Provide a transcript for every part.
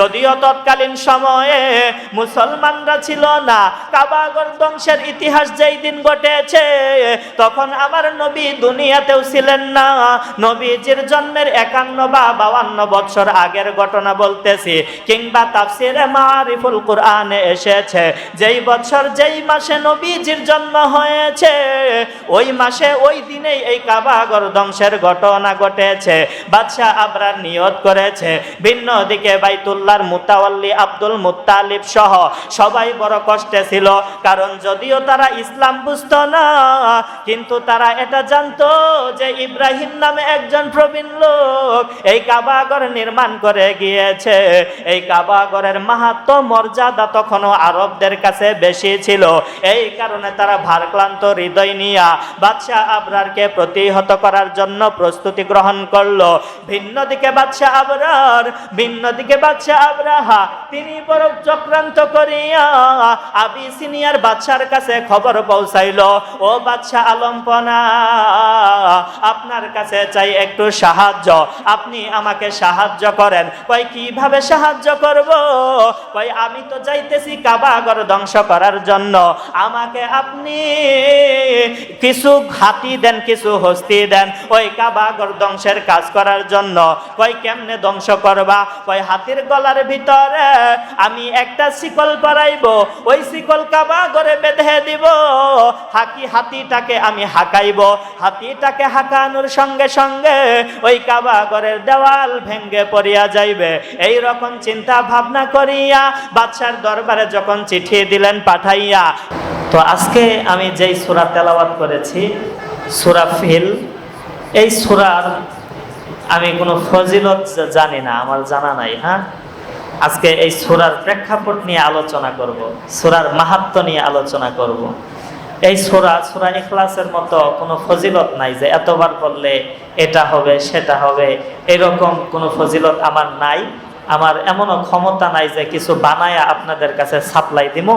যদিও তৎকালীন সময়ে মুসলমানরা ছিল না, কাবাগর ধ্বংসের ইতিহাস যেই দিন ঘটেছে, তখন আমার নবী দুনিয়াতেও ছিলেন না। নবীজির জন্মের একান্ন বা বাউান্ন বছর আগের ঘটনা বলতেছি, কিংবা তাফসিরে মারিফুল কোরআনে এসেছে, যেই বছর যেই মাসে নবীজির জন্ম হয়েছে, ওই মাসে ওই দিনেই এই কাবাগর ধ্বংসের ঘটনা ঘটেছে, বাদশাহ আবরার নিয়ত করেছে, ভিন্ন দিকে বাইতুল্লাহর মুতাওয়াল্লি, আব্দুল মুত্তালিব সহ সবাই বড় কষ্টে ছিল। কারণ যদিও তারা ইসলাম বুঝতো না, কিন্তু তারা এটা জানতো যে ইব্রাহিম নামে একজন প্রবীণ লোক এই কাবাগর নির্মাণ করে গিয়েছে। এই কাবাগরের মাহাত্ম, মর্যাদা তখনও আরবদের কাছে বেশি ছিল। এই কারণে তারা ভারক্লান্ত হৃদয় নিয়া বাদশাহ আবরারকে প্রতিহত করার জন্য প্রস্তুতি গ্রহণ করল। ভিন্ন দিকে বাদশাহ আবরার, ভিন্ন দিকে বাদশাহ আবরাহা তিনি বড় চক্রান্ত করিয়া বাদশার কাছে খবর পৌঁছাইলো। ও বাদশাহ আলম্পনা, আপনার কাছে চাই একটু সাহায্য। আপনি আমাকে সাহায্য করেন। কই কীভাবে সাহায্য করব? কই আমি তো যাইতেছি কাবাগর ধ্বংস করার জন্য। আমাকে আপনি কিছু হাতি দেন, কিছু হস্তি দেন, ওই কাবাগর ধ্বংসের কাজ করার জন্য। কই কেমনে ধ্বংস করবা? কই হাতির গলার ভিতরে আমি একটা শিকল পরাইব ওই শিকল কাবাগরে বেঁধে দিব। হাকি হাতিটাকে আমি হাঁকাইব, হাতিটাকে হাঁকানোর সঙ্গে সঙ্গে ওই কাবাগরের দেওয়াল ভেঙ্গে পড়িয়া যাইবে। এই রকম চিন্তা ভাবনা করিয়া বাদশার দরবারে যখন চিঠি দিলেন পাঠাইয়া, তো আজকে আমি যেই সুরা তেলাওয়াত করেছি, সুরা ফিল, এই সুরার আমি কোনো ফজিলত জানি না, আমার জানা নাই হ্যাঁ? আজকে এই সুরার প্রেক্ষাপট নিয়ে আলোচনা করব, সুরার মাহাত্ম নিয়ে আলোচনা করব। এই সুরা সুরা ইখলাসের মতো কোনো ফজিলত নাই যে এতবার বললে এটা হবে, সেটা হবে, এরকম কোনো ফজিলত আমার নাই। আমার এমনও ক্ষমতা নাই যে কিছু বানায়া আপনাদের কাছে সাপ্লাই দিব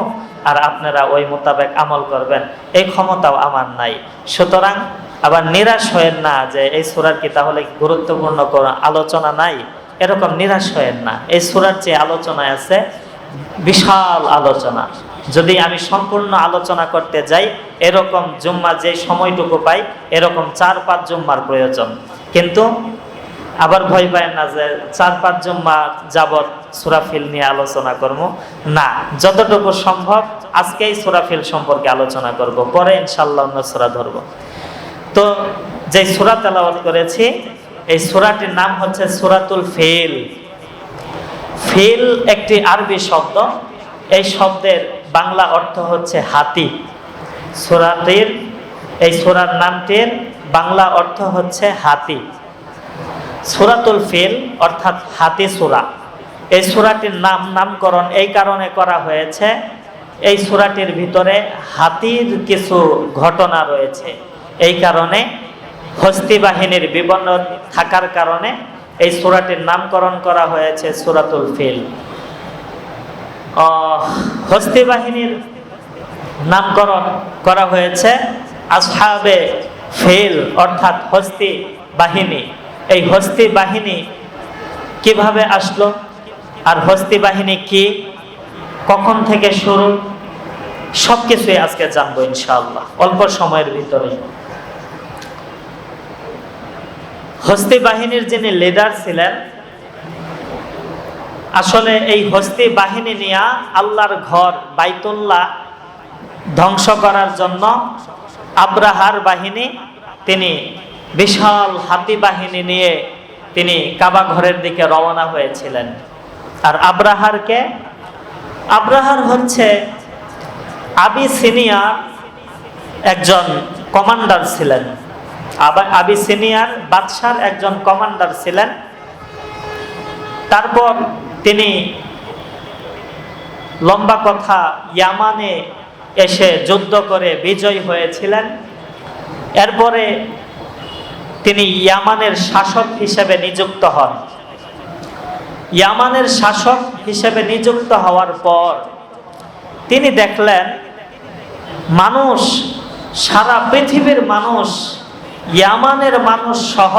আর আপনারা ওই মোতাবেক আমল করবেন। এই ক্ষমতাও আমার নাই। সুতরাং আবার নিরাশ হয়েন না যে এই সুরার কি তাহলে গুরুত্বপূর্ণ কোনো আলোচনা নাই? এরকম নিরাশ হয়েন না। এই সুরার যে আলোচনায় আছে, বিশাল আলোচনা। যদি আমি সম্পূর্ণ আলোচনা করতে যাই, এরকম জুম্মা যে সময়টুকু পাই, এরকম চার পাঁচ জুম্মার প্রয়োজন। কিন্তু আবার ভয় পায় না যে চার পাঁচ জুম্মা যাবৎ সুরাফিল নিয়ে আলোচনা করব। না, যতটুকু সম্ভব আজকেই সুরাফিল সম্পর্কে আলোচনা করব। পরে ইনশাল্লাহ অন্য সুরা ধরবো। তো যে সুরা তেলাওয়াত করেছি এই সুরাটির নাম হচ্ছে সুরাতুল ফেল। ফেল একটি আরবি শব্দ। এই শব্দের বাংলা অর্থ হচ্ছে হাতি। সুরাটির, এই সুরার নামটির বাংলা অর্থ হচ্ছে হাতি। সুরাতুল ফেল অর্থাৎ হাতি সুরা। এই সুরাটির নাম, নামকরণ এই কারণে করা হয়েছে। এই সুরাটির ভিতরে হাতির কিছু ঘটনা রয়েছে। এই কারণে হস্তি বাহিনীর বিবরণ থাকার কারণে এই সুরাটির নামকরণ করা হয়েছে সুরাতুল ফিল। হস্তি বাহিনীর নামকরণ করা হয়েছে আসহাবে ফিল, অর্থাৎ হস্তি বাহিনী। এই হস্তি বাহিনী কীভাবে আসলো আর হস্তি বাহিনী কি, কখন থেকে শুরু সব কিছুই আজকে জানব ইনশাআল্লাহ, অল্প সময়ের ভিতরে হস্তি বাহিনীর যিনি লিডার ছিলেন, আসলে এই হস্তি বাহিনী নিয়ে আল্লাহর ঘর বাইতুল্লাহ ধ্বংস করার জন্য আব্রাহার বাহিনী, তিনি বিশাল হাতি বাহিনী নিয়ে তিনি কাবা ঘরের দিকে রওনা হয়েছিলেন। আর আব্রাহারকে, আব্রাহার হচ্ছে আবি সিনিয়ার একজন কমান্ডার ছিলেন। আবা- সিনিয়ার বাদশার একজন কমান্ডার ছিলেন। তারপর তিনি লম্বা কথা ইয়ামানে এসে যুদ্ধ করে বিজয় হয়েছিলেন। এরপরে তিনি ইয়ামানের শাসক হিসেবে নিযুক্ত হন। ইয়ামানের শাসক হিসেবে নিযুক্ত হওয়ার পর তিনি দেখলেন, মানুষ, সারা পৃথিবীর মানুষ ইয়ামানের মানুষ সহ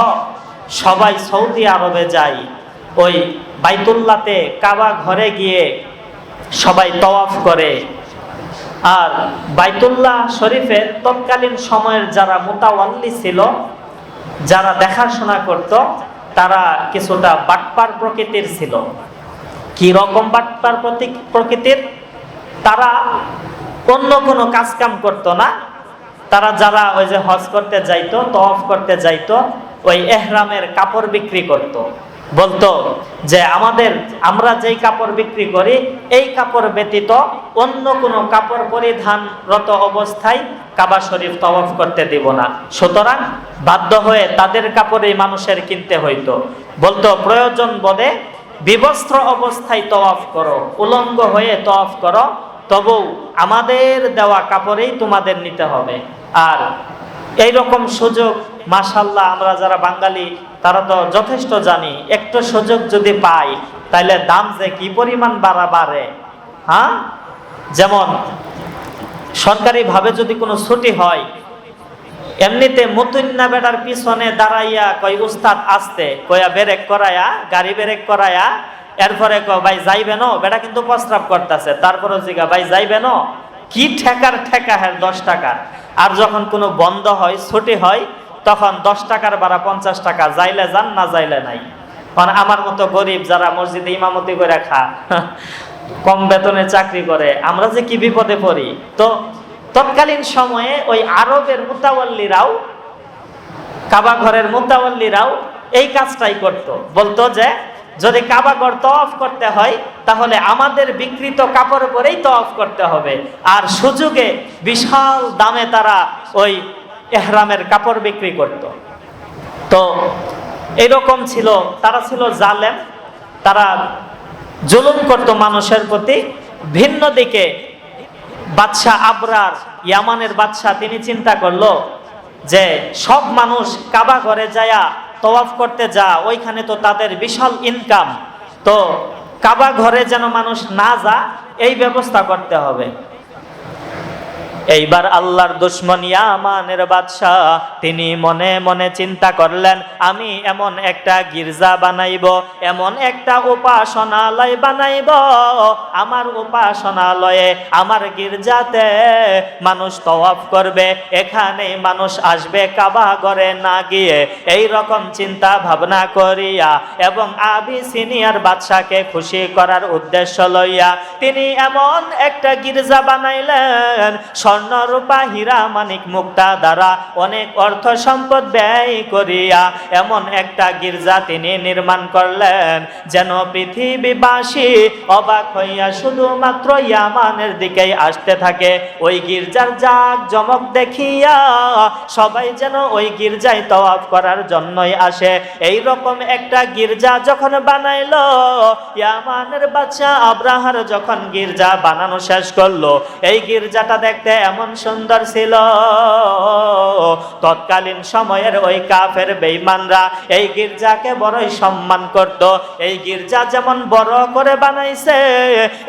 সবাই সৌদি আরবে যায়। ওই বাইতুল্লাতে কাবা ঘরে গিয়ে সবাই তওয়াফ করে। আর বাইতুল্লাহ শরীফের তৎকালীন সময়ের যারা মোতাওয়াল্লি ছিল, যারা দেখাশোনা করত, তারা কিছুটা বাটপার প্রকৃতির ছিল। কি রকম বাটপার প্রকৃতির? তারা অন্য কোনো কাজকাম করতো না। তারা যারা ওই যে হজ করতে যাইতো, তওয়াফ করতে যাইতো, ওই এহরামের কাপড় বিক্রি করত। বলতো যে আমাদের, আমরা যেই কাপড় বিক্রি করি, এই কাপড় ব্যতীত অন্য কোনো কাপড় পরিধানরত অবস্থায় কাবা শরীফ তওয়াফ করতে দিব না সুতরাং বাধ্য হয়ে তাদের কাপড়ই মানুষের কিনতে হইতো বলতো প্রয়োজন বোধে বিবস্ত্র অবস্থায় তওয়াফ করো, উলঙ্গ হয়ে তওয়াফ করো তবু আমাদের দেওয়া কাপড়েই তোমাদের নিতে হবে। আর এই রকম সুযোগ মাশাল্লাহ আমরা যারা বাঙালি, তারা তো যথেষ্ট জানি। একটু সুযোগ যদি পাই তাহলে দাম যে কি পরিমাণ বাড়া বাড়ে হ্যাঁ? যেমন, সরকারিভাবে যদি কোনো ছুটি হয়, এমনিতে মতুন্না বেটার পিছনে দাঁড়াইয়া কয়, উস্তাদ, আসতে। কয়া বেরেক করায়া, গাড়ি বেরেক করায়া এরপরে ক ভাই, যাইবে ন? বেটা কিন্তু প্রস্রাব করতেছে। তারপরে জিগা ভাই, যাইবে ন? কি ঠেকার ঠেকা হ্যাঁ দশ টাকার আর যখন কোনো বন্ধ হয়, ছুটি হয়, তখন দশ টাকার বাড়া পঞ্চাশ টাকা, যাইলে যান, না যাইলে নাই। মানে আমার মতো গরিব যারা মসজিদে ইমামতি করে খা, কম বেতনে চাকরি করে, আমরা যে কি বিপদে পড়ি? তো তৎকালীন সময়ে ওই আরবের মুতাওয়াল্লিরাও, কাবা ঘরের মুতাওয়াল্লিরাও এই কাজটাই করত। বলতো যে যদি কাবা ঘর তফ করতে হয়, তাহলে আমাদের বিকৃত কাপড় পরেই তফ করতে হবে। আর সুযোগে বিশাল দামে তারা ওই এহরামের কাপড় বিক্রি করত। তো এরকম ছিল, তারা ছিল জালেম, তারা জুলুম করত মানুষের প্রতি। ভিন্ন দিকে বাদশাহ আবরার, ইয়ামানের বাদশাহ, তিনি চিন্তা করল যে সব মানুষ কাবা ঘরে যায়া তওয়াফ করতে যা, ওইখানে তো তাদের বিশাল ইনকাম তো কাবা ঘরে যেন মানুষ না যা, এই ব্যবস্থা করতে হবে। এইবার আল্লাহর দুশ্মন ইয়ামানের বাদশাহ, তিনি মনে মনে চিন্তা করলেন, আমি এমন একটা গির্জা বানাইব, এমন একটা উপাসনালয় বানাইব। আমার উপাসনালয়ে, আমার গির্জাতে মানুষ তওয়াফ করবে, এখানে মানুষ আসবে কাবা ঘরে না গিয়ে। এই রকম চিন্তা ভাবনা করিয়া এবং আবি সিনিয়র বাদশাকে খুশি করার উদ্দেশ্য লইয়া তিনি এমন একটা গির্জা বানাইলেন স্বর্ণ রূপা হীরা মানিক মুক্তা দ্বারা অনেক অর্থ সম্পদ ব্যয় করিয়া এমন একটা গির্জা তিনি নির্মাণ করলেন। যেন পৃথিবীবাসী অবাক হইয়া শুধুমাত্র ইয়ামানের দিকেই আসতে থাকে। ওই গির্জার জাক জমক দেখিয়া সবাই যেন ওই গির্জায় তওয়াফ করার জন্যই আসে। এই রকম একটা গির্জা যখন বানাইলো, ইয়ামানের বাচ্চা আব্রাহার যখন গির্জা বানানো শেষ করল, এই গির্জাটা দেখতে এমন সুন্দর ছিল। তৎকালীন সময়ের ওই কাফের বেঈমানরা এই গির্জাকে বড়ই সম্মান করত। এই গির্জা যেমন বড় করে বানাইছে,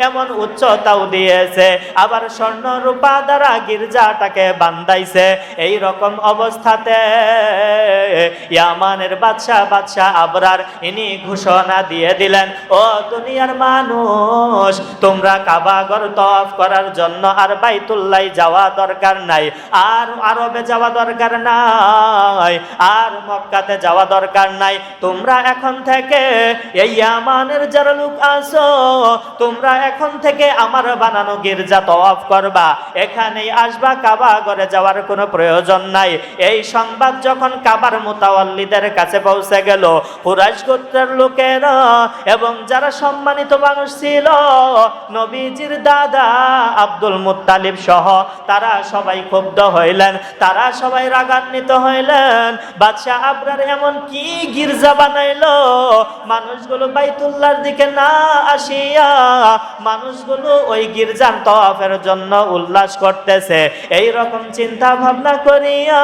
এমন উচ্চতাও দিয়েছে। আবার স্বর্ণ রূপা দ্বারা গির্জাটাকে বান্দাইছে এই রকম অবস্থাতে ইয়ামানের বাদশাহ বাদশাহ আবরার, ইনি ঘোষণা দিয়ে দিলেন, ও দুনিয়ার মানুষ, তোমরা কাবাগর তফ করার জন্য আর বাইতুল্লাই যাওয়া দরকার নাই। আর আরবে যাওয়া দরকার নাই। আর মক্কাতে যাওয়া দরকার নাই। তোমরা এখন থেকে এই আমানের যারা লোক আসো তোমরা এখন থেকে আমার বানানো গির্জা তওয়াফ করবা। এখানেই আসবা, কাবা ঘরে যাওয়ার কোনো প্রয়োজন নাই। এই সংবাদ যখন কাবার মোতাওয়াল্লিদের কাছে পৌঁছে গেল, কুরাইশ গোত্রের লোকেরা এবং যারা সম্মানিত মানুষ ছিল, নবীজির দাদা আব্দুল মুত্তালিব সহ তারা সবাই ক্ষুব্ধ হইলেন, তারা সবাই রাগান্বিত হইলেন। বাদশাহ আবরার এমন কি গির্জা বানাইলো? মানুষগুলো বাইতুল্লাহর দিকে না আসিয়া মানুষগুলো ওই গির্জার তওয়াফের জন্য উল্লাস করতেছে। এই রকম চিন্তা ভাবনা করিয়া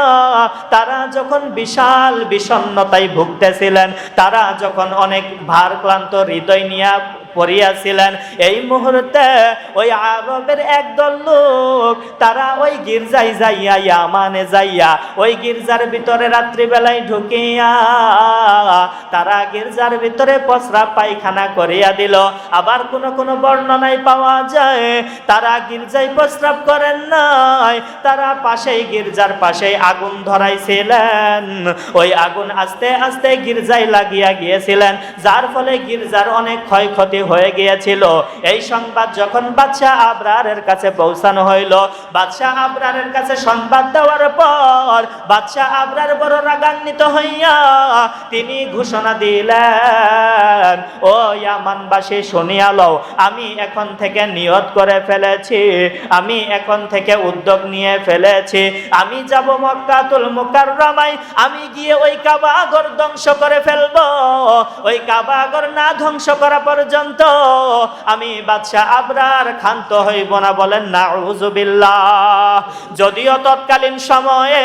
তারা যখন বিশাল বিষণ্ণতায় ভুগতেছিলেন, তারা যখন অনেক ভার ক্লান্ত হৃদয় নিয়ে পড়িয়াছিলেন। এই মুহূর্তে ওই আরবের একদল লোক, তারা ওই গির্জায় যাইয়া, ইয়ামানে যাইয়া, ওই গির্জার ভিতরে রাত্রিবেলায় ঢুকিয়া, তারা গির্জার ভিতরে পসরা পায়খানা করিয়া দিল। আবার কোন কোন বর্ণনায় পাওয়া যায়, তারা গির্জায় প্রস্রাব করেন নাই, তারা পাশেই গির্জার পাশেই আগুন ধরাইছিলেন। ওই আগুন আস্তে আস্তে গির্জায় লাগিয়া গিয়েছিলেন, যার ফলে গির্জার অনেক ক্ষয়ক্ষতি হয়ে গিয়েছিল। এই সংবাদ যখন বাদশাহ আবরারের কাছে পৌঁছানো হইল, বাদশাহ আবরারের কাছে সংবাদ দেওয়ার পর বাদশাহ আবরার বড় রাগান্বিত হইয়া তিনি ঘোষণা দিলেন, ও ইয়ামানবাসী, শুনিয়া লও, আমি এখন থেকে নিয়ত করে ফেলেছি, আমি এখন থেকে উদ্যোগ নিয়ে ফেলেছি, আমি যাব মক্কাতুল মুকাররমায়, আমি গিয়ে ওই কাবাগর ধ্বংস করে ফেলব। ওই কাবাগর না ধ্বংস করা পর্যন্ত আমি বাদশাহ আবরার ক্ষান্ত হইব না বলেন না যদিও তৎকালীন সময়ে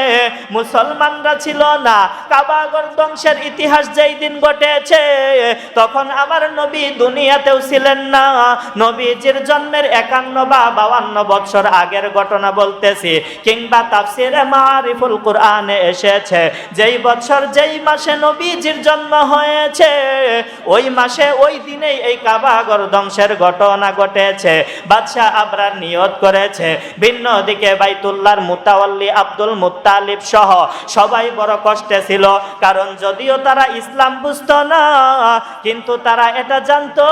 মুসলমানরা ছিল না, কাবাগর ধ্বংসের ইতিহাস যেই দিন ঘটেছে, তখন আমার নবী দুনিয়াতেও ছিলেন না। নবীজির জন্মের একান্ন বা বাউান্ন বছর আগের ঘটনা বলতেছি, কিংবা তাফসিরে মারিফুল কোরআনে এসেছে, যেই বছর যেই মাসে নবীজির জন্ম হয়েছে, ওই মাসে ওই দিনেই এই কাবাগর ধ্বংসের ঘটনা ঘটেছে। বাদশাহ আবরার নিয়ত করেছে। ভিন্ন দিকে বাইতুল্লাহর মুতাওয়াল্লি, আব্দুল মুত্তালিব সহ সবাই বড় কষ্টে ছিল। কারণ যদিও তারা ইসলাম বুঝতো না, কিন্তু তারা এটা জানতো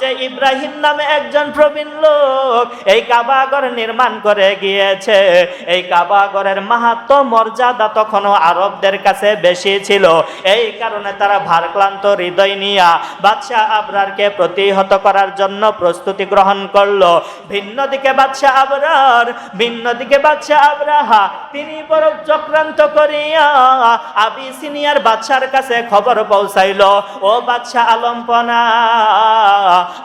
যে ইব্রাহিম নামে একজন প্রবীণ লোক এই কাবাগর নির্মাণ করে গিয়েছে। এই কাবাগরের মাহাত্ম, মর্যাদা তখনও আরবদের কাছে বেশি ছিল। এই কারণে তারা ভারক্লান্ত হৃদয় নিয়া বাদশাহ আবরারকে প্রতিহত করার জন্য প্রস্তুতি গ্রহণ করল। ভিন্ন দিকে বাদশাহ আবরার, ভিন্ন দিকে বাদশাহ আবরাহা, তিনি বড় চক্রান্ত করিয়া আবি সিনিয়র বাদশার কাছে খবর পৌঁছাইল। ও বাদশাহ আলম্পনা,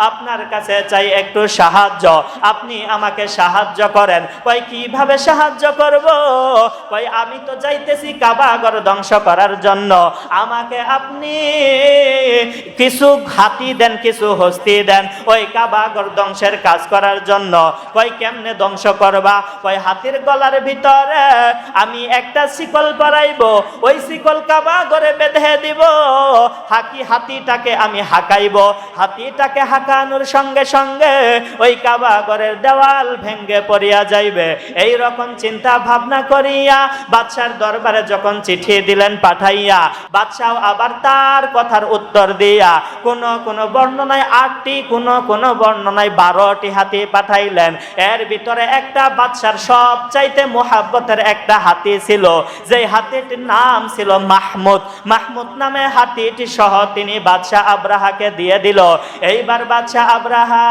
আপনার কাছে চাই একটু সাহায্য। আপনি আমাকে সাহায্য করেন। কই কীভাবে সাহায্য করব? কই আমি তো যাইতেছি কাবাগর ধ্বংস করার জন্য। আমাকে আপনি কিছু হাতি দেন, কিছু হস্তি দেন। ওই কাবাগর ধ্বংসের কাজ করার জন্য। কই কেমনে ধ্বংস করবা? কই হাতির গলার ভিতরে আমি একটা শিকল পরাইব ওই শিকল কাবাগরে বেঁধে দিব। হাকি হাতিটাকে আমি হাঁকাইব। হাতিটাকে হাঁকানোর সঙ্গে সঙ্গে ওই কাবা কাবাগরের দেওয়াল ভেঙ্গে পড়িয়া যাইবে। এই রকম চিন্তা ভাবনা করিয়া বাদশার দরবারে যখন চিঠি দিলেন পাঠাইয়া বাদশাহ আবার তার কথার উত্তর দিয়া, কোন কোন বর্ণনায় আটটি কোন কোন বর্ণনায় বারোটি হাতি পাঠাইলেন। এর ভিতরে একটা বাদশার সব চাইতে মোহাব্বতের একটা হাতি ছিল যে হাতিটির নাম ছিল মাহমুদ। মাহমুদ নামে হাতিটি সহ তিনি বাদশাহ আব্রাহাকে দিয়ে দিল। এইবার বাদশাহ আব্রাহা,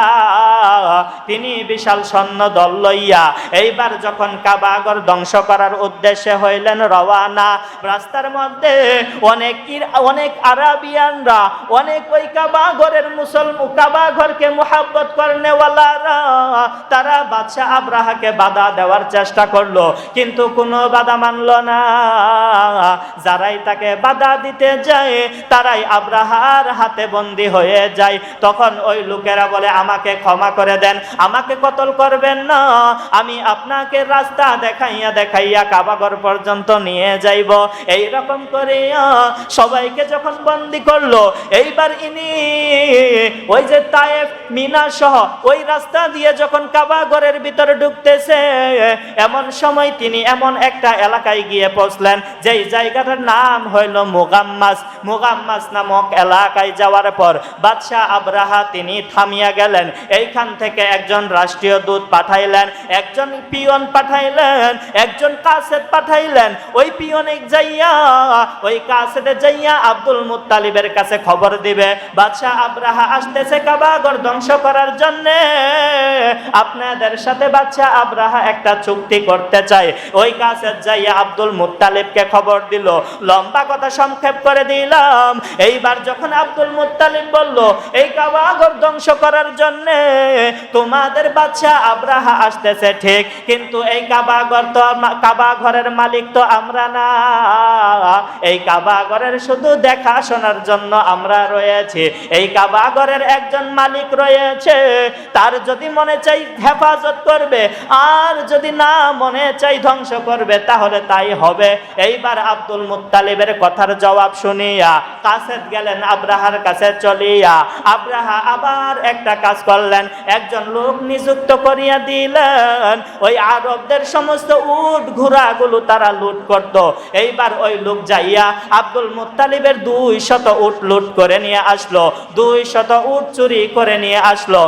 তিনি বিশাল সৈন্য দল লইয়া, এইবার যখন কাবাগর ধ্বংস করার উদ্দেশ্যে হইলেন রওয়ানা, রাস্তার মধ্যে অনেক অনেক আরাবিয়ানরা, অনেক ওই কাবাগরের মুসলমান কাবাঘরকে মোহাব্বত করনেওয়ালারা তারা বাদশাহ আব্রাহাকে বাধা দেওয়ার চেষ্টা করল, কিন্তু কোনো বাধা মানলো না। যারাই তাকে বাধা দিতে যায়, তারাই আব্রাহার হাতে বন্দি হয়ে যায়। তখন ওই লোকেরা বলে, আমাকে ক্ষমা করে দেন, আমাকে কতল করবেন না? আমি আপনাকে রাস্তা দেখাইয়া দেখাইয়া কাবাগর পর্যন্ত নিয়ে যাইব। এই রকম করে সবাইকে যখন বন্দি করল, এইবার ইনি ওই যে তায়েফ মিনা সহ ওই রাস্তা দিয়ে যখন কাবাগরের ভিতরে ঢুকতেছে, এমন সময় তিনি এমন একটা এলাকায় গিয়ে পৌঁছলেন, যেই জায়গাটার নাম হইল মোগাম্মাস। মুগাম্মাস নামক এলাকায় যাওয়ার পর বাদশাহ আবরাহা তিনি থামিয়া গেলেন। এইখান থেকে একজন রাষ্ট্রীয় দূত পাঠাইলেন, একজন পিয়ন পাঠাইলেন, একজন কাসেদ পাঠাইলেন। ওই পিয়নে যাইয়া, ওই কাসেদে যাইয়া আব্দুল মুতালিবের কাছে খবর দিবে। বাদশাহ আবরাহা আসতেছে কাবাগর ধ্বংস করার জন্য আপনাদের সাথে বাদশাহ আবরাহা একটা চুক্তি করতে চায় ওই কাছে যাইয়া আব্দুল মুত্তালিবকে খবর দিল। লম্বা কথা সংক্ষেপ করে দিলাম। এইবার যখন আব্দুল মুত্তালিব বলল, এই কাবাগর ধ্বংস করার জন্য তোমাদের বাচ্চা আব্রাহা আসতেছে ঠিক, কিন্তু এই কাবাগর তো কাবাঘরের মালিক তো আমরা না। এই কাবাগরের শুধু দেখাশোনার জন্য আমরা রয়েছি। এই কাবাগরের একজন মালিক রয়েছে, তার যদি মনে চাই হেফাজত করবে, আর যদি না মনে চাই ধ্বংস করবে, তাহলে তাই হবে। এইবার আব্দুল মুত্তালিবের কথার জবাব শুনিয়া কাছেত গেলেন আব্রাহার কাছে চলিয়া। আব্রাহা আবার একটা কাজ করলেন, একজন লোক নিযুক্ত করিয়া দিলেন। ওই আরবদের সমস্ত উট ঘোড়াগুলো তারা লুট করত। এইবার ওই লোক যাইয়া আব্দুল মুত্তালিবের দুই শত উট লুট করে নিয়ে আসলো। দুই শত উট চুরি করে নিয়ে আসলো।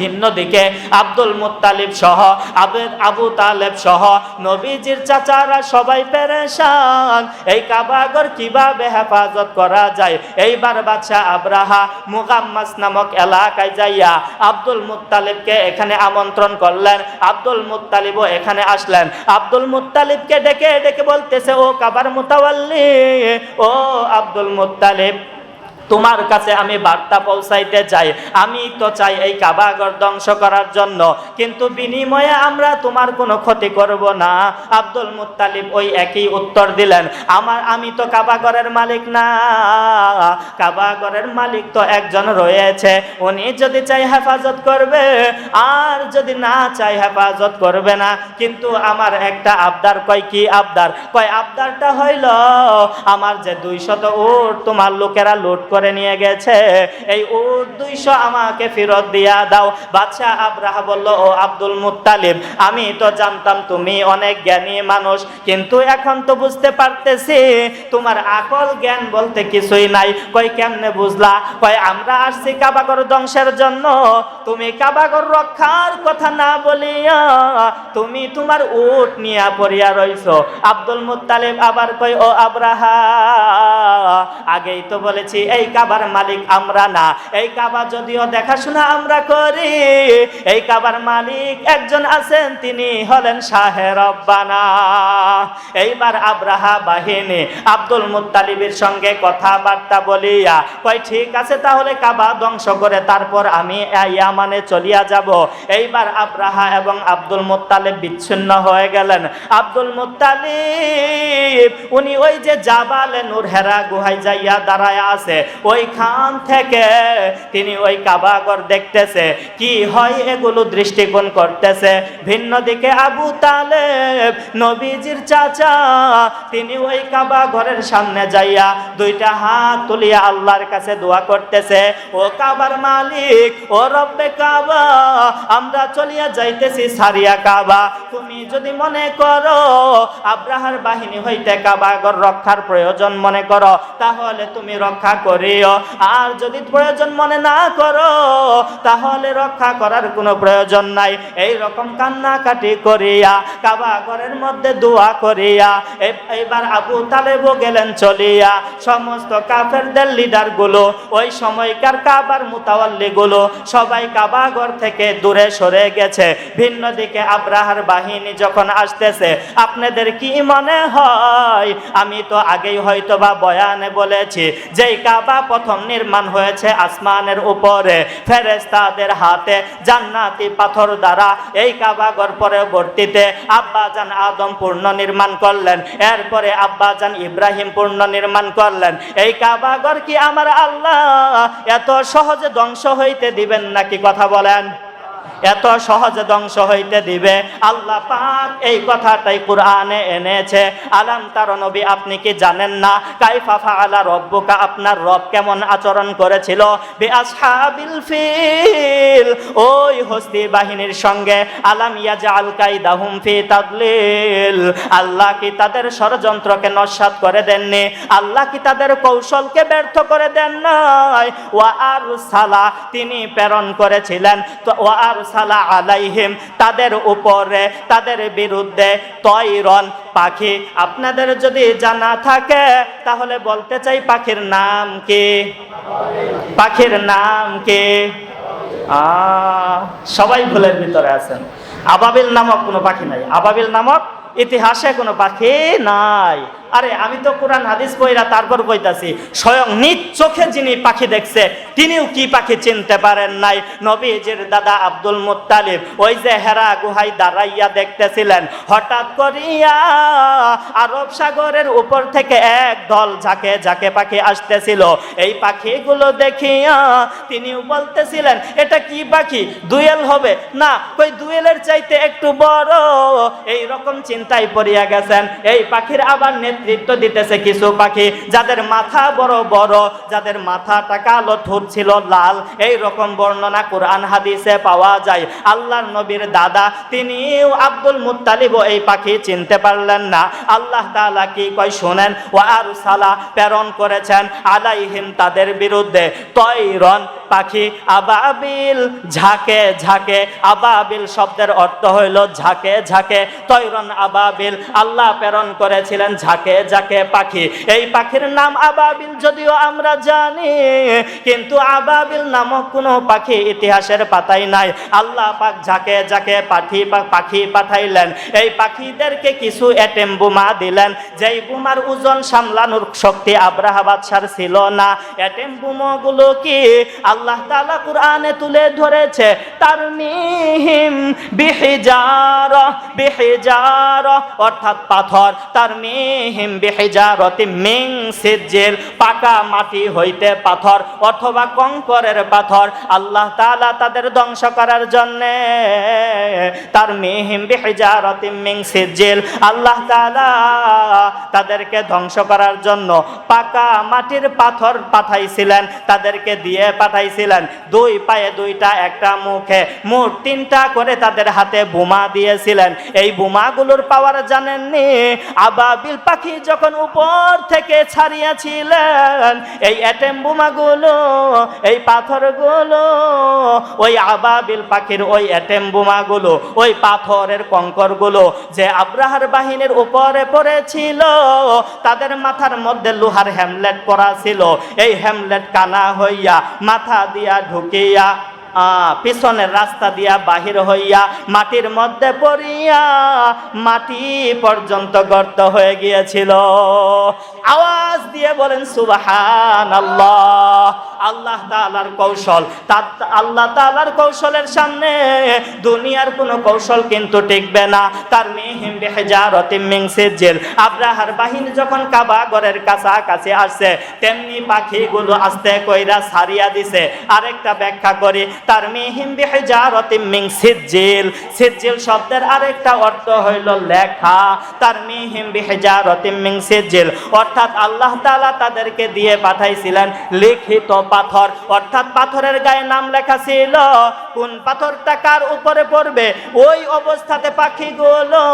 ভিন্ন দিকে আব্দুল মুত্তালিব সহ আবেদ আবু তালেব সহ, নবীজির চাচারা সবাই পেরেশান। এই কাবাগর কীভাবে হেফাজত করা যায়? এইবার বাদশাহ আব্রাহা মুগাম্মাস নামক এলাকায় যাইয়া আব্দুল মুতালিবকে এখানে আমন্ত্রণ করলেন। আব্দুল মুত্তালিবও এখানে আসলেন। আব্দুল মুত্তালিবকে ডেকে ডেকে বলতেছে, ও কাবার মুতাওয়াল্লি, ও আব্দুল মুত্তালিব তোমার কাছে আমি বার্তা পৌঁছাইতে চাই। আমি তো চাই এই কাবাগর ধ্বংস করার জন্য, কিন্তু বিনিময়ে আমরা তোমার কোনো ক্ষতি করব না। আব্দুল মুত্তালিব ওই একই উত্তর দিলেন, আমার, আমি তো কাবাগরের মালিক না। কাবাগরের মালিক তো একজন রয়েছে, উনি যদি চাই হেফাজত করবে, আর যদি না চাই হেফাজত করবে না, কিন্তু আমার একটা আবদার। কয়, কি আবদার? কয়, আবদারটা হইল, আমার যে দুইশত উট তোমার লোকেরা লোট করে নিয়ে গেছে। এই উট দুইশো আমাকে ফেরত দিয়া দাও। বাদশাহ আব্রাহা বলল, ও আব্দুল মুত্তালিব, আমি তো জানতাম তুমি অনেক জ্ঞানী মানুষ, কিন্তু এখন তো বুঝতে পারতেছি তোমার আকল জ্ঞান বলতে কিছুই নাই। কই কেমনে বুঝলা? কয়, আমরা আসছি কাবাগর ধ্বংসের জন্য। তুমি কাবাগর রক্ষার কথা না বলিয়া তুমি তোমার উট নিয়া পড়িয়া রইছো। আব্দুল মুত্তালিব আবার কই ও আব্রাহা, আগেই তো বলেছি, এই কাবার মালিক আমরা না। এই কাবা যদিও দেখাশোনা আমরা করি, এই কাবার মালিক একজন আছেন, তিনি হলেন শাহে রব্বানা। এইবার আব্রাহা বাহিনী আব্দুল মুত্তালিবের সঙ্গে কথাবার্তা বলিয়া, কয়, ঠিক আছে, তাহলে কাবা ধ্বংস করে তারপর আমি ইয়ামানে চলিয়া যাব। এইবার আব্রাহা এবং আব্দুল মুত্তালিব বিচ্ছিন্ন হয়ে গেলেন। আব্দুল মুত্তালিব, উনি ওই যে জাবালে নূর হেরা গুহায় যাইয়া দাঁড়ায় আছে ওইখান থেকে তিনি ওই কাবাগর দেখতেছে। কি হয় এগুলো দৃষ্টিকোণ করতেছে। ভিন্ন দিকে আবু তালেব, নবীজির চাচা, তিনি ওই কাবা ঘরের সামনে যাইয়া দুইটা হাত তুলিয়া আল্লাহর কাছে দোয়া করতেছে, ও কাবার মালিক, ও রব্বে কাবা, আমরা চলিয়া যাইতেছি সারিয়া কাবা। তুমি যদি মনে করো আব্রাহার বাহিনী হইতে কাবাগর রক্ষার প্রয়োজন মনে করো, তাহলে তুমি রক্ষা করিও। আর যদি প্রয়োজন মনে না করো, তাহলে রক্ষা করার কোনো প্রয়োজন নাই। এই রকম কান্নাকাটি করিয়া কাবাগরের মধ্যে দোয়া করিয়া, এ- এইবার আবু তালেবও গেলেন চলিয়া। সমস্ত কাফেরদের লিডারগুলো ওই সময়কার কাবার মুতাওয়াল্লি গুলো সবাই কাবাগর থেকে দূরে সরে গেছে। ভিন্ন দিকে আব্রাহার বাহিনী যখন আসতেছে, আপনাদের কি মনে হয়? আমি তো আগেই হয়তো বা বয়ানে বলেছি, যেই কাবা প্রথম নির্মাণ হয়েছে আসমানের উপরে। ফেরেস্তাদের হাতে জান্নাতি পাথর দ্বারা এই কাবা কাবাগর পরবর্তীতে আব্বাজান আদম পূর্ণ নির্মাণ করলেন, এরপরে আব্বাজান ইব্রাহিম পূর্ণ নির্মাণ করলেন। এই কাবাগর কি আমার আল্লাহ? এত সহজে ধ্বংস হইতে দিবেন নাকি? কথা বলেন। এত সহজে ধ্বংস হইতে দিবে। আল্লাহ পাক এই কথাটাই কোরআনে এনেছে। আলাম তার নবী, আপনি কি জানেন না? কাইফা ফাআলা রব্বুকা, আপনার রব কেমন আচরণ করেছিল? বি আসহাবিল ফিল, ওই হস্তি বাহিনীর সঙ্গে। আলাম ইয়াজআল কাইদাহুম ফি তাদলিল, আল্লাহ কি তাদের ষড়যন্ত্রকে নস্যাৎ করে দেননি? আল্লাহ কি তাদের কৌশলকে ব্যর্থ করে দেন নাই? ওয়া আরসালা, তিনি প্রেরণ করেছিলেন। তো ওয়া আরসালা আলাইহিম, তাদের উপরে, তাদের বিরুদ্ধে তৈরন পাখি। আপনাদের যদি জানা থাকে, তাহলে বলতে চাই পাখির নাম কি? পাখির নাম কি? সবাই ভুলের ভিতরে আছেন। আবাবিল নামক কোনো পাখি নাই। আবাবিল নামক ইতিহাসে কোনো পাখি নাই। আরে, আমি তো কোরআন, হাদিস বইরা তারপর কইতাছি, স্বয়ং নিজ চোখে যিনি পাখি দেখছে, তিনিও কি পাখি চিনতে পারেন নাই? নবীজির দাদা আব্দুল মুত্তালিব ওই যে হেরা গুহাই দাঁড়াইয়া দেখতেছিলেন। হঠাৎ করিয়া আরব সাগরের উপর থেকে এক দল ঝাঁকে ঝাঁকে পাখি আসতেছিল। এই পাখিগুলো দেখিয়া তিনিও বলতেছিলেন, এটা কি পাখি? দুয়েল হবে? না, কই দুয়েলের চাইতে একটু বড়। এই রকম চিন্তায় পড়িয়া গেছেন। এই পাখির আবার নেতৃত্ব দিতেছে কিছু পাখি, যাদের মাথা বড় বড়, যাদের মাথাটা কালো ঠোঁট ছিল লাল। এই রকম বর্ণনা কোরআন হাদিসে পাওয়া যায়। আল্লাহর নবীর দাদা, তিনিও আব্দুল মুত্তালিব এই পাখি চিনতে পারলেন না। আল্লাহ তালা কি কয় শোনেন? ও আর সালা প্রেরণ করেছেন আলাইহিম তাদের বিরুদ্ধে। তৈরন পাখি আবাবিল ঝাঁকে ঝাঁকে, আবাবিল শব্দের অর্থ হইল ঝাঁকে ঝাঁকে। তৈরন আবাবিল, আল্লাহ প্রেরণ করেছিলেন ঝাঁকে ঝাঁকে পাখি? এই পাখির নাম আবাবিল, যদিও আমরা জানি, কিন্তু আবাবিল নামক কোনো পাখি ইতিহাসের পাতাই নাই। আল্লাহ পাক ঝাঁকে ঝাঁকে পাখি পাখি পাঠাইলেন, এই পাখিদেরকে কিছু এটেম বোমা দিলেন। যেই বোমার ওজন সামলানোর শক্তি আব্রাহা বাদশার ছিল না। এটেম বোমাগুলো কি আল্লাহ তালা কোরআনে তুলে ধরেছে? তার মিহিম বিহিজার বিহিজার, অর্থাৎ পাথর। তার মিহিম বিহিজারতি মিং সিজ্জিল, পাকা মাটি হইতে পাথর অথবা কঙ্করের পাথর। আল্লাহ তাআলা তাদের ধ্বংস করার জন্য তার মিহিম বিহিজারতি মিং সিজ্জিল, আল্লাহ তাআলা তাদেরকে ধ্বংস করার জন্য পাকা মাটির পাথর পাঠাইছিলেন, তাদেরকে দিয়ে পাঠাইছিলেন। দুই পায়ে দুইটা, একটা মুখে। মোট তিনটা করে তাদের হাতে বোমা দিয়েছিলেন। এই বোমাগুলোর পাওয়ার জানেননি? আবাবিল পাখি যখন উপর থেকে ছাড়িয়েছিলেন, এই অ্যাটেম বোমাগুলো, এই পাথরগুলো, ওই আবাবিল পাখির ওই অ্যাটেম বোমাগুলো, ওই পাথরের কঙ্করগুলো যে আব্রাহার বাহিনীর উপরে পড়েছিল, তাদের মাথার মধ্যে লোহার হ্যামলেট পরা ছিল। এই হ্যামলেট কানা হইয়া মাথা দিয়া ঢুকিয়া পিছনের রাস্তা দিয়া বাহির হইয়া মাটির মধ্যে পড়িয়া মাটি পর্যন্ত গর্ত হয়ে গিয়েছিল। আওয়াজ দিয়ে বলেন সুবাহান আল্লাহ আল্লাহ তাআলার কৌশল। তার আল্লাহ তাআলার কৌশলের সামনে দুনিয়ার কোনো কৌশল কিন্তু টিকবে না। তার মিহিম বিহিজারতিম মিন সিজ্জিল। আব্রাহার বাহিনী যখন কাবা ঘরের কাছাকাছি আসছে, তেমনি পাখিগুলো আস্তে কইরা সারিয়া দিছে। আরেকটা ব্যাখ্যা করি, তার মিহিম বিহিজারতিম মিন সিজ্জিল। সিজ্জিল শব্দের আরেকটা অর্থ হইল লেখা। তার মিহিম বিহিজারতিম মিন সিজ্জিল। অর্থাৎ আল্লাহ তাআলা তাদেরকে দিয়ে পাঠাইছিলেন লিখিত পাথর। অর্থাৎ পাথরের গায়ে নাম লেখা ছিল, কোন পাথরটা কার উপরে পড়বে? ওই অবস্থাতে পাখিগুলো,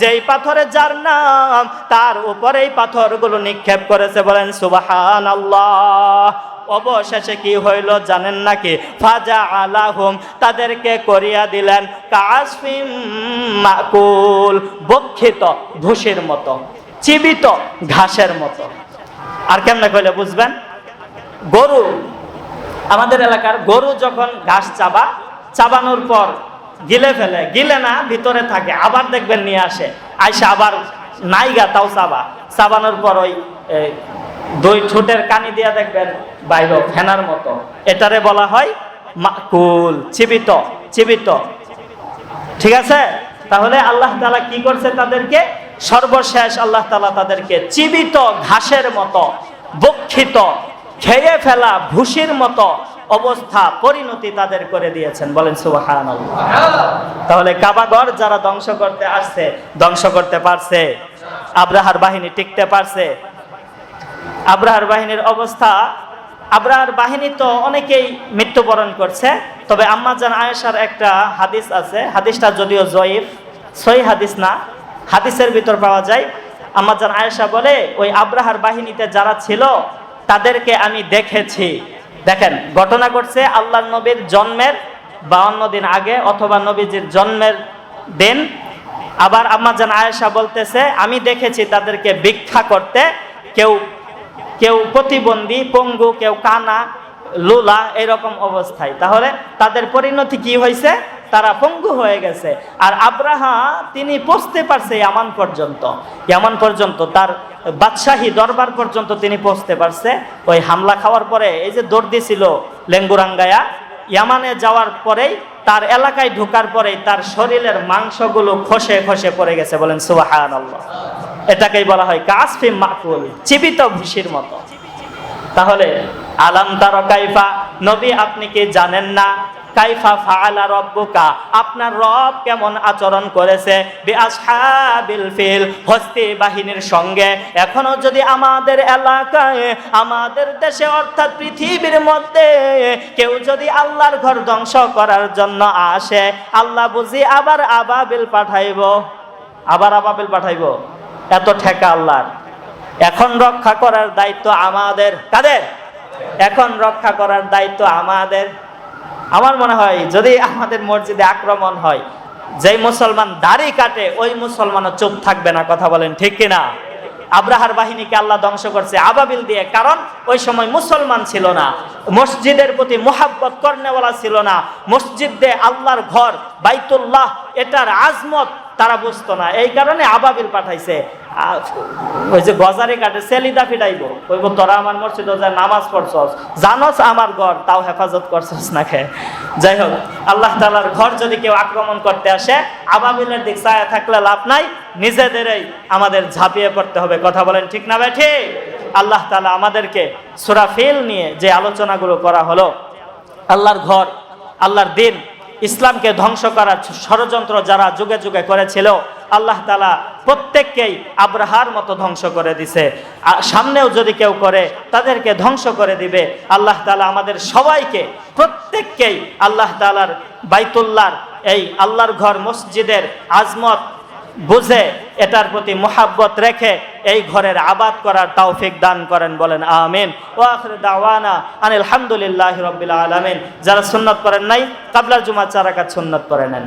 যেই পাথরে যার নাম, তার উপরেই পাথরগুলো নিক্ষেপ করেছে বলেন সুবাহান আল্লাহ অবশেষে কি হইল জানেন নাকি? ফাজা আলাহুম তাদেরকে করিয়া দিলেন কাশফিম মাকুল, বক্ষিত, ভুষির মতো। চিবিত ঘাসের মতো। আর কেমনে কইলে বুঝবেন? গরু, আমাদের এলাকার গরু যখন ঘাস চাবা, চাবানোর পর গিলে ফেলে। গিলে না, ভিতরে থাকে। আবার দেখবেন নিয়ে আসে। আইসা আবার নাইগা তাও চাবা। চাবানোর পর ওই দুই ঠোঁটের কানি দিয়া দেখবেন বাইর ফেনার মতো। এটারে বলা হয় মাকুল চিবিত চিবিত ঠিক আছে? তাহলে আল্লাহ তালা কি করছে তাদেরকে? সর্বশেষ আল্লাহ তালা তাদেরকে চিবিত ঘাসের মতো, বক্ষিত, খেয়ে ফেলা ভুসির মতো অবস্থা, পরিণতি তাদের করে দিয়েছেন। বলেন সুবাহান তাহলে কাবাগর যারা ধ্বংস করতে আসছে, ধ্বংস করতে পারছে। আব্রাহার বাহিনী টিকতে পারছে। আব্রাহার বাহিনীর অবস্থা, আব্রাহার বাহিনী তো অনেকেই মৃত্যুবরণ করছে, তবে আম্মাজান আয়েশার একটা হাদিস আছে। হাদিসটা যদিও জয়ীফ সই হাদিস না। হাদিসের ভিতর পাওয়া যায় আম্মাজান আয়েশা বলে, ওই আব্রাহার বাহিনীতে যারা ছিল, তাদেরকে আমি দেখেছি। দেখেন, ঘটনা করছে আল্লাহ নবীর জন্মের বাউন্ন দিন আগে অথবা নবীজির জন্মের দিন। আবার আম্মাজান আয়েশা বলতেছে, আমি দেখেছি তাদেরকে ভিক্ষা করতে। কেউ কেউ প্রতিবন্ধী, পঙ্গু, কেউ কানা, লুলা, এরকম অবস্থায়। তাহলে তাদের পরিণতি কি হয়েছে? তারা পঙ্গু হয়ে গেছে। আর আব্রাহা, তিনি পৌঁছতে পারছে ইয়ামান পর্যন্ত। ইয়ামান পর্যন্ত তার বাদশাহী দরবার পর্যন্ত তিনি পৌঁছতে পারছে। ওই হামলা খাওয়ার পরে এই যে দৌড় দিছিল লেঙ্গুরাঙ্গায়া, ইয়ামানে যাওয়ার পরেই তার এলাকায় ঢোকার পরেই তার শরীরের মাংসগুলো খসে খসে পড়ে গেছে বলেন সুবাহান এটাকেই বলা হয় কাসফি মাকুল, জীবিত ভুসির মতো। তাহলে, আলাম তার কাইফা, নবী আপনি কি জানেন না? কাইফা ফাআলা রব্বুকা? আপনার রব কেমন আচরণ করেছে? ফিল, হস্তি বাহিনীর সঙ্গে। এখনও যদি আমাদের এলাকায়, আমাদের দেশে, অর্থাৎ পৃথিবীর মধ্যে কেউ যদি আল্লাহর ঘর ধ্বংস করার জন্য আসে, আল্লাহ বুঝি আবার আবাবিল পাঠাইব। আবার আবাবিল পাঠাইব? এত ঠেকা আল্লাহর। এখন রক্ষা করার দায়িত্ব আমাদের। কাদের? এখন রক্ষা করার দায়িত্ব আমাদের। আমার মনে হয় যদি আমাদের মসজিদে আক্রমণ হয়, যেই মুসলমান দাড়ি কাটে, ওই মুসলমানও চুপ থাকবে না, কথা বলেন ঠিক না আব্রাহার বাহিনীকে আল্লাহ ধ্বংস করছে আবাবিল দিয়ে, কারণ ওই সময় মুসলমান ছিল না, মসজিদের প্রতি মোহাব্বত কর্নেওয়ালা ছিল না, মসজিদে আল্লাহর ঘর, বাইতুল্লাহ, এটার আজমত তারা বুঝতো না। এই কারণে আবাবিল পাঠাইছে। ওই যে গজারে কাটে সেলিদা ফিটাইব কইব, তোরা আমার মসজিদ নামাজ পড়ছস, জানস আমার ঘর, তাও হেফাজত করছস না খে যাই হোক, আল্লাহ তালার ঘর যদি কেউ আক্রমণ করতে আসে, আবাবিলের দিক ছায়া থাকলে লাভ নাই। নিজেদেরই আমাদের ঝাঁপিয়ে পড়তে হবে। কথা বলেন ঠিক না ভাই ঠিক আল্লাহ তালা আমাদেরকে সুরাফিল নিয়ে যে আলোচনাগুলো করা হলো, আল্লাহর ঘর, আল্লাহর দিন ইসলামকে ধ্বংস করার ষড়যন্ত্র যারা যুগে যুগে করেছিল, আল্লাহ তালা প্রত্যেককেই আব্রাহার মতো ধ্বংস করে দিছে। সামনেও যদি কেউ করে, তাদেরকে ধ্বংস করে দিবে। আল্লাহ তালা আমাদের সবাইকে, প্রত্যেককেই আল্লাহ তালার বাইতুল্লার এই আল্লাহর ঘর, মসজিদের আজমত বুঝে, এটার প্রতি মোহাব্বত রেখে এই ঘরের আবাদ করার তাওফিক দান করেন, বলেন আমিন। ও আখরে দাওয়ানা আনিল হামদুলিল্লাহ রবিল আলমিন। যারা সুন্নত করেন নাই কাবলা জুমা চারাকাত সুন্নত করে নেন।